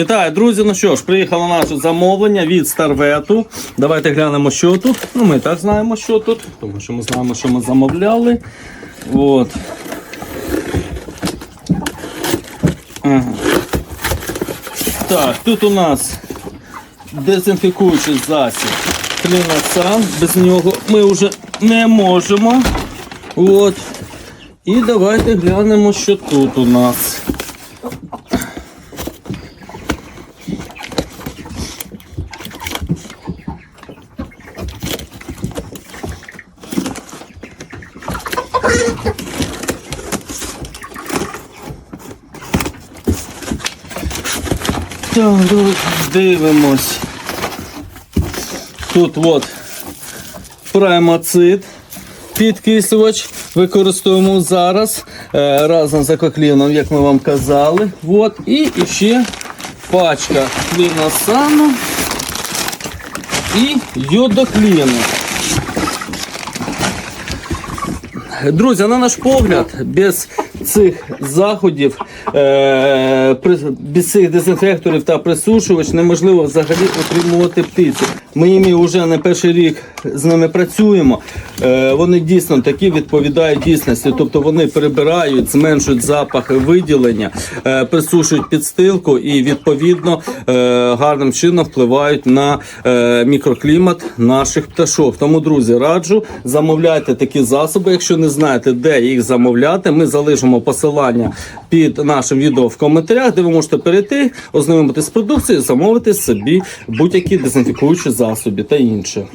Вітаю, друзі. Ну що ж, приїхало наше замовлення від Старвету. Давайте глянемо, що тут. Ну, ми так знаємо, що тут, тому що ми знаємо, що ми замовляли. От. Ага. Так, тут у нас дезінфікуючий засіб Кліносан. Без нього ми вже не можемо. От. І давайте глянемо, що тут у нас. Так, друзі, дивимось. Тут от премацид, підкислювач. Використовуємо зараз е, разом з акокліном, як ми вам казали. От. І ще пачка кліносану і йодокліну. Друзі, на наш погляд, без цих заходів, е, без цих дезінфекторів та присушувач неможливо взагалі отримувати птицю. Ми їм вже не перший рік з ними працюємо. Е, вони дійсно такі відповідають дійсності, тобто вони прибирають, зменшують запах виділення, е, присушують підстилку і відповідно е, гарним чином впливають на е, мікроклімат наших пташок. Тому, друзі, раджу замовляйте такі засоби. Якщо не знаєте, де їх замовляти, ми залишимо посилання під нашим відео в коментарях, де ви можете перейти, ознайомитись з продукцією, замовити собі будь-які дезінфікуючі засоби та інше.